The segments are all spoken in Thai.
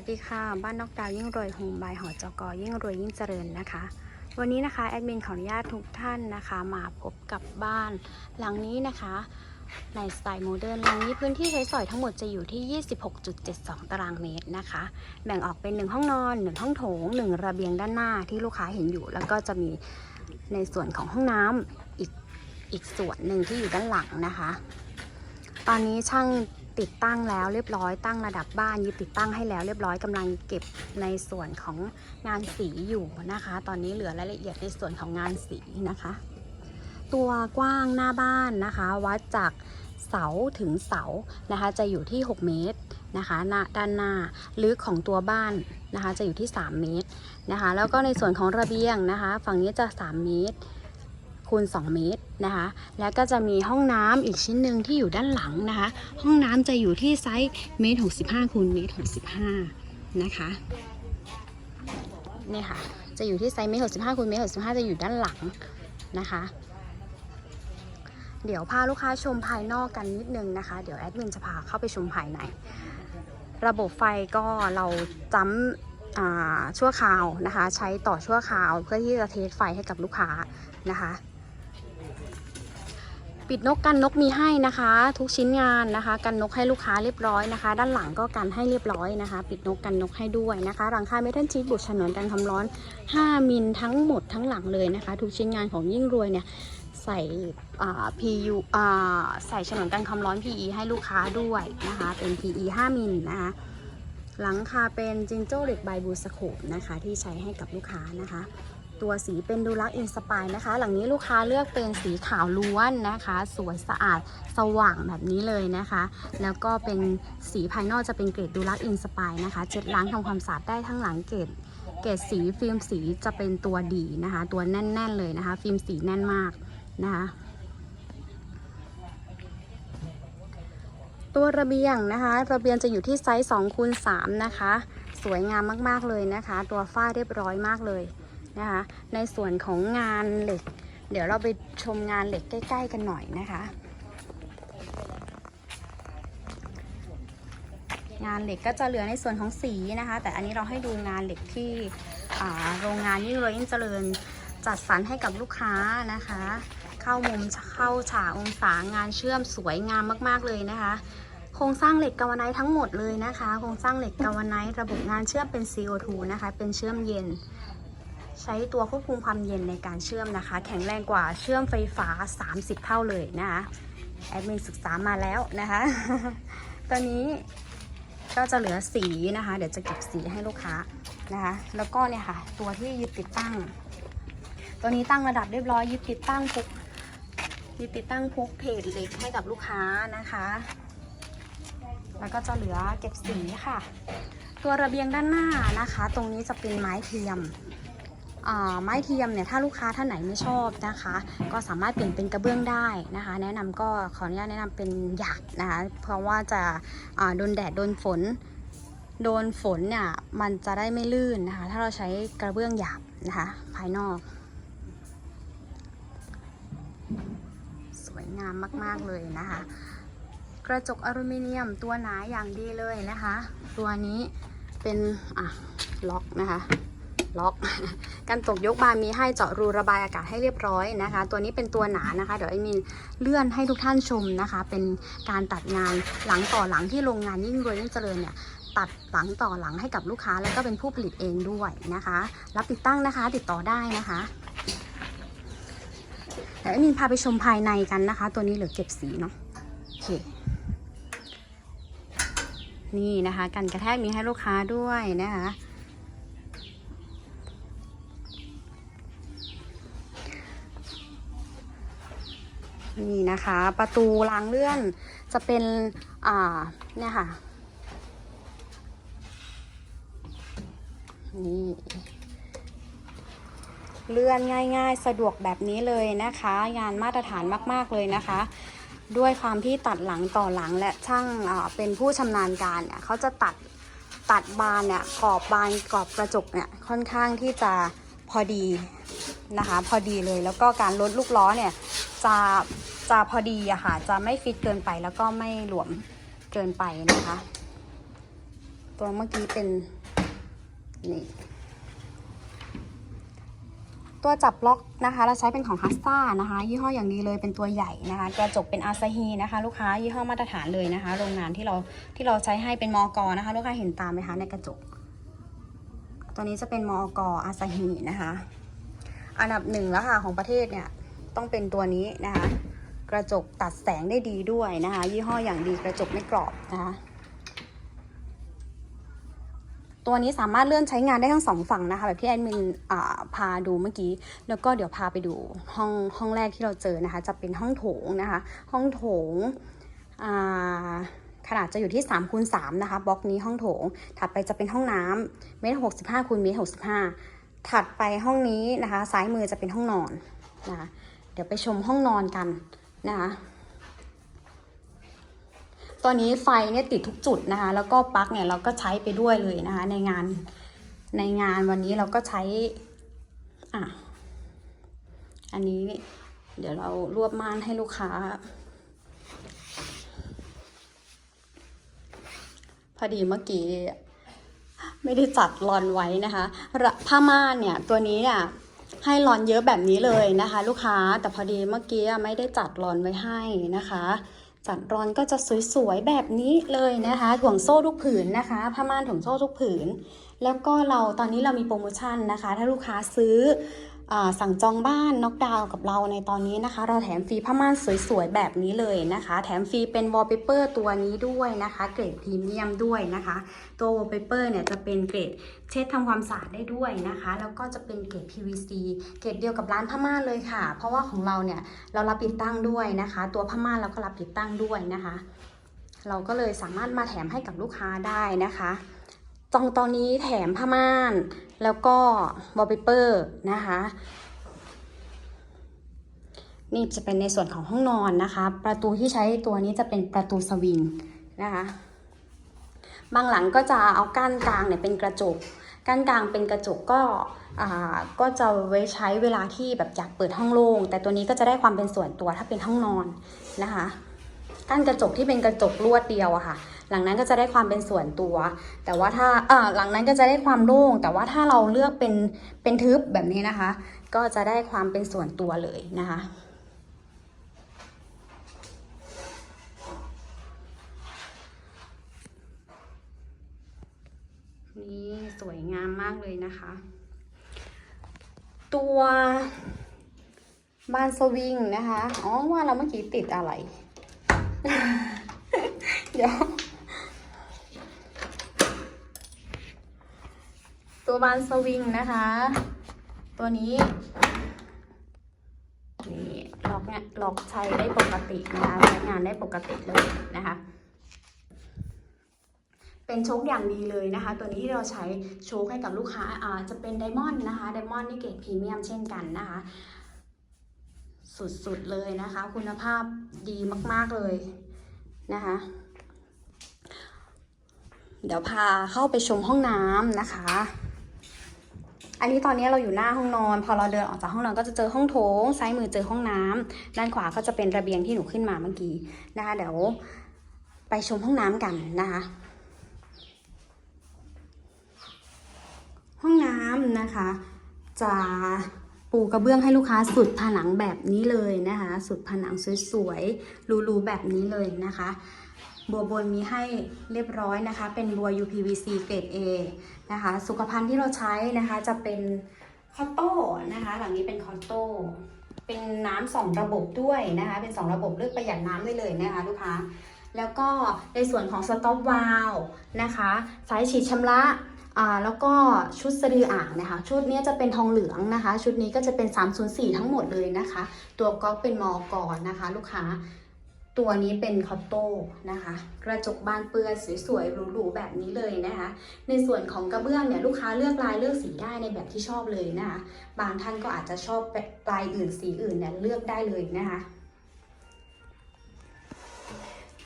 สวัสดีค่ะ บ้านนอกดาวยิ่งรวยโฮมบายหอจกยิ่งรวยยิ่งเจริญนะคะ วันนี้นะคะแอดมินขออนุญาตทุกท่านนะคะ มาพบกับบ้านหลังนี้นะคะ ในสไตล์โมเดิร์นหลังนี้พื้นที่ใช้สอยทั้งหมดจะอยู่ที่ 26.72 ตารางเมตรนะคะ แบ่งออกเป็น 1 ห้องนอน 1 ห้องโถง 1 ระเบียงด้านหน้าที่ลูกค้าเห็นอยู่ แล้วก็จะมีในส่วนของห้องน้ำอีกอีกส่วนหนึ่งที่อยู่ด้านหลังนะคะ ตอนนี้ช่าง ติดตั้งแล้วเรียบร้อยตั้งระดับบ้านยึดติดตั้งให้แล้วเรียบร้อยกำลังเก็บในส่วนของงานสีอยู่นะคะ ตอนนี้เหลือรายละเอียดในส่วนของงานสีนะคะ ตัวกว้างหน้าบ้านนะคะ วัดจากเสาถึงเสานะคะ จะอยู่ที่ 6 เมตรนะคะด้านหน้าลึกของตัวบ้านนะคะ จะอยู่ที่ 3 เมตรนะคะ แล้วก็ในส่วนของระเบียงนะคะ ฝั่งนี้จะ 3 เมตร คูณ2เมตรนะคะ แล้วก็จะมีห้องน้ำอีกชิ้นหนึ่งที่อยู่ด้านหลังนะคะ ห้องน้ำจะอยู่ที่ไซส์เมตร65คูณเมตร65นะคะเนี่ยค่ะ จะอยู่ที่ไซส์เมตร65คูณเมตร65 จะอยู่ด้านหลังนะคะ เดี๋ยวพาลูกค้าชมภายนอกกันนิดนึงนะคะ เดี๋ยวแอดมินจะพาเข้าไปชมภายใน ระบบไฟก็เราจำชั่วคราวนะคะ ใช้ต่อชั่วคราวเพื่อที่จะเทสไฟให้กับลูกค้านะคะ ปิดนกกันนกมีให้นะคะ ทุกชิ้นงานนะคะ กันนกให้ลูกค้าเรียบร้อยนะคะ ด้านหลังก็กันให้เรียบร้อยนะคะ ปิดนกกันนกให้ด้วยนะคะหลังคาเมทัลชีทบุตรฉนวนกันความร้อน 5 มิลทั้งหมดทั้งหลังเลยนะคะ ทุกชิ้นงานของยิ่งรวยเนี่ยใส่ PU ใส่ฉนวนกันความร้อน PE ให้ลูกค้าด้วยนะคะ เป็น PE 5 มิลนะคะหลังคาเป็นจิงโจ้เหล็กใบบูสโคปนะคะที่ใช้ให้กับลูกค้านะคะ ตัวสีเป็นดูลักอินสปายนะคะ หลังนี้ลูกค้าเลือกเป็นสีขาวล้วนนะคะ สวยสะอาดสว่างแบบนี้เลยนะคะ แล้วก็เป็นสีภายนอกจะเป็นเกรดดูลักอินสปายนะคะเช็ดล้างทำความสะอาดได้ทั้งหลังเกรดเกรดสีฟิล์มสีจะเป็นตัวดีนะคะ ตัวแน่น ๆ เลยนะคะ ฟิล์มสีแน่นมากนะคะตัวระเบียงนะคะ ระเบียงจะอยู่ที่ไซส์2คูณ3นะคะ สวยงามมากๆเลยนะคะ ตัวฝ้าเรียบร้อยมากเลย นะคะ ในส่วนของงานเหล็ก เดี๋ยวเราไปชมงานเหล็กใกล้ ๆ กันหน่อยนะคะ งานเหล็กก็จะเหลือในส่วนของสีนะคะ แต่อันนี้เราให้ดูงานเหล็กที่โรงงานยิ่งรวยยิ่งเจริญจัดสรรให้กับลูกค้านะคะ เข้ามุมเข้าฉากองศางานเชื่อมสวยงามมากๆเลยนะคะ โครงสร้างเหล็กกาวไนท์ทั้งหมดเลยนะคะ โครงสร้างเหล็กกาวไนท์ระบบงานเชื่อมเป็น CO2 นะคะ เป็นเชื่อมเย็น ใช้ตัวควบคุมความเย็นในการเชื่อมนะคะ แข็งแรงกว่าเชื่อมไฟฟ้า 30 เท่าเลยนะคะแอดมินศึกษามาแล้วนะคะ ตอนนี้ก็จะเหลือสีนะคะ เดี๋ยวจะเก็บสีให้ลูกค้านะคะ แล้วก็เนี่ยค่ะ ตัวที่ยึดติดตั้ง ตัวนี้ตั้งระดับเรียบร้อยยึดติดตั้งปุ๊บยึดติดตั้งพกเพจเล็กให้กับลูกค้านะคะ แล้วก็จะเหลือเก็บสีค่ะ ตัวระเบียงด้านหน้านะคะ ตรงนี้จะเป็นไม้เทียม ไม้เทียมเนี่ยถ้าลูกค้าท่านไหนไม่ชอบนะคะ ก็สามารถเปลี่ยนเป็นกระเบื้องได้นะคะ แนะนำก็ขออนุญาตแนะนำเป็นหยาบนะคะเพราะว่าจะโดนแดดโดนฝน โดนฝนเนี่ยมันจะได้ไม่ลื่นนะคะ ถ้าเราใช้กระเบื้องหยาบนะคะ ภายนอก สวยงามมาก ๆ เลยนะคะ กระจกอลูมิเนียมตัวหนาอย่างดีเลยนะคะ ตัวนี้เป็นอะล็อกนะคะ ล็อกการตกยกบานมีให้เจาะรูระบายอากาศให้เรียบร้อยนะคะ ตัวนี้เป็นตัวหนานะคะ เดี๋ยวไอ้มีเลื่อนให้ทุกท่านชมนะคะ เป็นการตัดงานหลังต่อหลังที่โรงงานยิ่งรวยยิ่งเจริญเนี่ยตัดหลังต่อหลังให้กับลูกค้าแล้วก็เป็นผู้ผลิตเองด้วยนะคะ รับติดตั้งนะคะติดต่อได้นะคะเดี๋ยวแอดมินพาไปชมภายในกันนะคะ ตัวนี้เหลือเก็บสีเนาะโอเคนี่นะคะ กันกระแทกมีให้ลูกค้าด้วยนะคะ นี่นะคะ ประตูรางเลื่อนจะเป็นอ่าเนี่ยค่ะ นี่เลื่อนง่ายๆ สะดวกแบบนี้เลยนะคะ งานมาตรฐานมากๆเลยนะคะ ด้วยความที่ตัดหลังต่อหลังและช่างเป็นผู้ชำนาญการเนี่ยเขาจะตัดตัดบานเนี่ยขอบบานกรอบกระจกเนี่ยค่อนข้างที่จะ พอดีนะคะ พอดีเลยแล้วก็การลดลูกล้อเนี่ยจะจะพอดีอะค่ะจะไม่ฟิตเกินไปแล้วก็ไม่หลวมเกินไปนะคะ ตัวเมื่อกี้เป็นนี่ตัวจับล็อกนะคะ เราใช้เป็นของฮัสซ่านะคะ ยี่ห้ออย่างดีเลยเป็นตัวใหญ่นะคะ กระจกเป็นอาซาฮีนะคะ ลูกค้ายี่ห้อมาตรฐานเลยนะคะ โรงงานที่เราที่เราใช้ให้เป็นมอกนะคะ ลูกค้าเห็นตามไหมคะในกระจก ตัวนี้จะเป็นมอกอาซาฮีนะคะ อันดับหนึ่งแล้วค่ะของประเทศเนี่ยต้องเป็นตัวนี้นะคะ กระจกตัดแสงได้ดีด้วยนะคะ ยี่ห้ออย่างดีกระจกไม่กรอบนะคะตัวนี้สามารถเลื่อนใช้งานได้ทั้งสองฝั่งนะคะ แบบที่แอดมินพาดูเมื่อกี้ แล้วก็เดี๋ยวพาไปดูห้องห้องแรกที่เราเจอนะคะ จะเป็นห้องโถงนะคะ ห้องโถงอ่า ขนาดจะอยู่ที่3คูณ3นะคะบล็อกนี้ห้องโถง ถัดไปจะเป็นห้องน้ำเมตรหกสิบห้าคูณเมตรหกสิบห้าถัดไปห้องนี้นะคะซ้ายมือจะเป็นห้องนอนนะคะเดี๋ยวไปชมห้องนอนกันนะคะตัวนี้ไฟเนี่ยติดทุกจุดนะคะ แล้วก็ปลั๊กเนี่ยเราก็ใช้ไปด้วยเลยนะคะ ในงานในงานวันนี้เราก็ใช้อะอันนี้เดี๋ยวเรารวบม่านให้ลูกค้า พอดีเมื่อกี้ไม่ได้จัดรอนไว้นะคะผ้าม่านเนี่ยตัวนี้เนี่ยให้รอนเยอะแบบนี้เลยนะคะ ลูกค้าแต่พอดีเมื่อกี้อะไม่ได้จัดรอนไว้ให้นะคะ จัดรอนก็จะสวยๆแบบนี้เลยนะคะถ่วงโซ่ทุกผืนนะคะผ้าม่านถ่วงโซ่ทุกผืน แล้วก็เราตอนนี้เรามีโปรโมชั่นนะคะ ถ้าลูกค้าซื้อ สั่งจองบ้านน็อกดาวกับเราในตอนนี้นะคะ เราแถมฟรีผ้าม่านสวยๆแบบนี้เลยนะคะ แถมฟรีเป็นวอลเปเปอร์ตัวนี้ด้วยนะคะ เกรดพรีเมียมด้วยนะคะ ตัววอลเปเปอร์เนี่ยจะเป็นเกรดเช็ดทำความสะอาดได้ด้วยนะคะ แล้วก็จะเป็นเกรด PVC เกรดเดียวกับร้านผ้าม่านเลยค่ะ เพราะว่าของเราเนี่ยเรารับติดตั้งด้วยนะคะ ตัวผ้าม่านเราก็รับติดตั้งด้วยนะคะ เราก็เลยสามารถมาแถมให้กับลูกค้าได้นะคะ จองตอนนี้แถมผ้าม่าน แล้วก็วอลเปเปอร์นะคะ นี่จะเป็นในส่วนของห้องนอนนะคะ ประตูที่ใช้ตัวนี้จะเป็นประตูสวิงนะคะ บางหลังก็จะเอาก้านกลางเนี่ยเป็นกระจก ก้านกลางเป็นกระจกก็อ่าก็จะไว้ใช้เวลาที่แบบอยากเปิดห้องโล่งแต่ตัวนี้ก็จะได้ความเป็นส่วนตัวถ้าเป็นห้องนอนนะคะ ก้านกระจกที่เป็นกระจกลวดเดียวอะค่ะ หลังนั้นก็จะได้ความเป็นส่วนตัว แต่ว่าถ้าเออหลังนั้นก็จะได้ความโล่ง แต่ว่าถ้าเราเลือกเป็นเป็นทึบแบบนี้นะคะ ก็จะได้ความเป็นส่วนตัวเลยนะคะนี่สวยงามมากเลยนะคะ ตัวบานสวิงนะคะ อ๋อว่าเราเมื่อกี้ติดอะไร เดี๋ยว ตัวบานสวิงนะคะ ตัวนี้นี่ล็อกเนี่ยล็อกใช้ได้ปกตินะคะใช้งานได้ปกติเลยนะคะ เป็นโชคอย่างดีเลยนะคะ ตัวนี้ที่เราใช้โชคให้กับลูกค้าอ่าจะเป็นไดมอนด์นะคะไดมอนด์นี่เกรดพรีเมียมเช่นกันนะคะ สุดๆเลยนะคะ คุณภาพดีมากๆเลยนะคะเดี๋ยวพาเข้าไปชมห้องน้ำนะคะ อันนี้ตอนนี้เราอยู่หน้าห้องนอน พอเราเดินออกจากห้องนอนก็จะเจอห้องโถง ซ้ายมือเจอห้องน้ำด้านขวาก็จะเป็นระเบียงที่หนูขึ้นมาเมื่อกี้นะคะเดี๋ยวไปชมห้องน้ำกันนะคะ ห้องน้ำนะคะ จะปูกระเบื้องให้ลูกค้าสุดผนังแบบนี้เลยนะคะ สุดผนังสวยๆรูๆแบบนี้เลยนะคะ บัวบนมีให้เรียบร้อยนะคะ เป็นบัว UPVC เกรด A นะคะ สุขภัณฑ์ที่เราใช้นะคะจะเป็นคอตโต้นะคะ หลังนี้เป็นคอตโต้เป็นน้ำสองระบบด้วยนะคะ เป็นสองระบบเลือกประหยัดน้ำได้เลยนะคะลูกค้าแล้วก็ในส่วนของสต็อปวาลนะคะสายฉีดชำระแล้วก็ชุดสะดืออ่างนะคะ ชุดนี้จะเป็นทองเหลืองนะคะ ชุดนี้ก็จะเป็น 304 ทั้งหมดเลยนะคะ ตัวก๊อกเป็นมอกรนะคะ ลูกค้า ตัวนี้เป็นคอตโต้นะคะ กระจกบานเปื้อนสวยๆหรูๆแบบนี้เลยนะคะ ในส่วนของกระเบื้องเนี่ยลูกค้าเลือกลายเลือกสีได้ในแบบที่ชอบเลยนะคะ บางท่านก็อาจจะชอบลายอื่นสีอื่นเนี่ยเลือกได้เลยนะคะ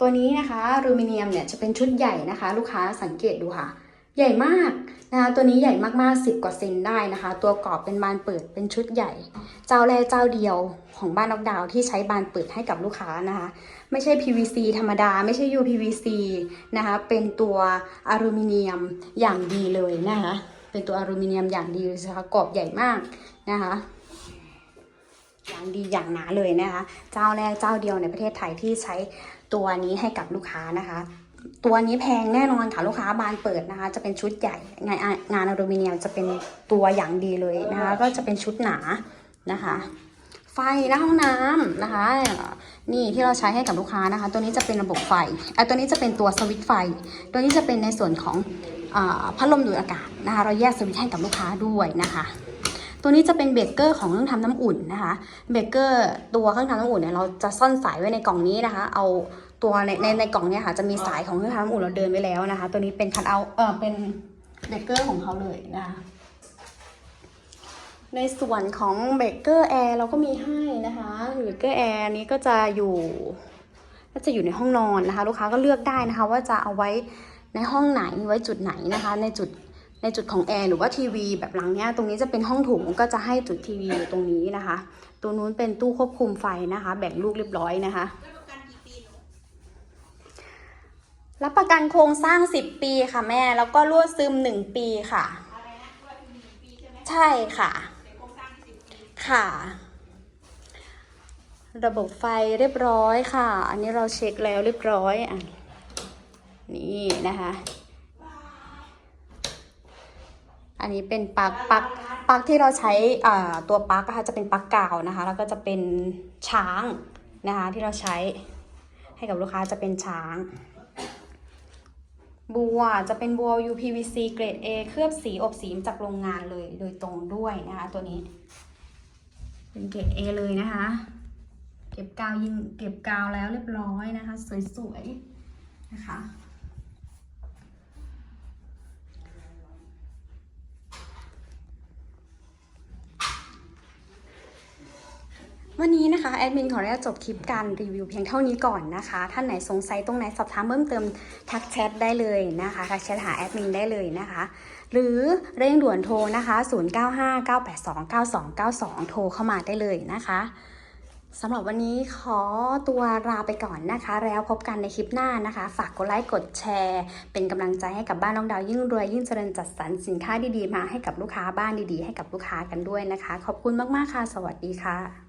ตัวนี้นะคะอลูมิเนียมเนี่ยจะเป็นชุดใหญ่นะคะ ลูกค้าสังเกตดูค่ะ ใหญ่มาก นะคะตัวนี้ใหญ่มากๆ 10 กว่าเซนได้นะคะ ตัวกรอบเป็นบานเปิดเป็นชุดใหญ่ เจ้าแรกเจ้าเดียวของบ้านนอกดาวที่ใช้บานเปิดให้กับลูกค้านะคะ ไม่ใช่ PVC ธรรมดา ไม่ใช่ UPVC นะคะ เป็นตัวอลูมิเนียมอย่างดีเลยนะคะ เป็นตัวอลูมิเนียมอย่างดีเลยนะคะกรอบใหญ่มากนะคะอย่างดีอย่างหนาเลยนะคะ เจ้าแรกเจ้าเดียวในประเทศไทยที่ใช้ตัวนี้ให้กับลูกค้านะคะ ตัวนี้แพงแน่นอนค่ะลูกค้าบานเปิดนะคะ จะเป็นชุดใหญ่ งานงานอลูมิเนียมจะเป็นตัวอย่างดีเลยนะคะ ก็จะเป็นชุดหนานะคะ ไฟหน้าห้องน้ำนะคะ นี่ที่เราใช้ให้กับลูกค้านะคะ ตัวนี้จะเป็นระบบไฟอะตัวนี้จะเป็นตัวสวิตช์ไฟ ตัวนี้จะเป็นในส่วนของอาพัดลมดูดอากาศนะคะ เราแยกสวิตช์ให้กับลูกค้าด้วยนะคะตัวนี้จะเป็นเบรกเกอร์ของเครื่องทำน้ำอุ่นนะคะ เบรกเกอร์ตัวเครื่องทำน้ำอุ่นเนี่ยเราจะซ่อนสายไว้ในกล่องนี้นะคะ เอา ตัวในในในกล่องเนี่ยค่ะจะมีสายของเครื่องทำน้ำอุ่นเราเดินไว้แล้วนะคะ ตัวนี้เป็นคัทเอาเออเป็นเบรกเกอร์ของเขาเลยนะคะในส่วนของเบรกเกอร์แอร์เราก็มีให้นะคะเบรกเกอร์แอร์นี้ก็จะอยู่ก็จะอยู่ในห้องนอนนะคะ ลูกค้าก็เลือกได้นะคะ ว่าจะเอาไว้ในห้องไหนไว้จุดไหนนะคะ ในจุดในจุดของแอร์หรือว่าทีวีแบบหลังเนี้ยตรงนี้จะเป็นห้องโถุงก็จะให้จุดทีวีอยู่ตรงนี้นะคะ ตัวนู้นเป็นตู้ควบคุมไฟนะคะ แบ่งลูกเรียบร้อยนะคะ รับประกันโครงสร้าง 10 ปีค่ะแม่ แล้วก็รั่วซึม 1 ปีค่ะ ใช่ค่ะ ค่ะ ระบบไฟเรียบร้อยค่ะ อันนี้เราเช็คแล้วเรียบร้อยอะนี่นะคะ อันนี้เป็นปลั๊กปลั๊กปลั๊กที่เราใช้ตัวปลั๊กนะคะจะเป็นปลั๊กกาวนะคะ แล้วก็จะเป็นช้างนะคะที่เราใช้ให้กับลูกค้าจะเป็นช้าง บัวจะเป็นบัว UPVC เกรด A เคลือบสีอบสีจากโรงงานเลยโดยตรงด้วยนะคะ ตัวนี้ เป็นเกรด A เลยนะคะ เก็บกาวยิงเก็บกาวแล้วเรียบร้อยนะคะ สวยๆนะคะ วันนี้นะคะแอดมินขออนุญาตจบคลิปการรีวิวเพียงเท่านี้ก่อนนะคะ ท่านไหนสงสัยตรงไหนสอบถามเพิ่มเติมทักแชทได้เลยนะคะทักแชทหาแอดมินได้เลยนะคะ หรือเร่งด่วนโทรนะคะ 0959829292 โทรเข้ามาได้เลยนะคะสำหรับวันนี้ขอตัวลาไปก่อนนะคะ แล้วพบกันในคลิปหน้านะคะ ฝากกดไลค์กดแชร์ เป็นกำลังใจให้กับบ้านน้องดาวยิ่งรวยยิ่งเจริญจัดสรรสินค้าดีๆ มาให้กับลูกค้าบ้านดีๆ ให้กับลูกค้ากันด้วยนะคะ ขอบคุณมากๆค่ะ สวัสดีค่ะ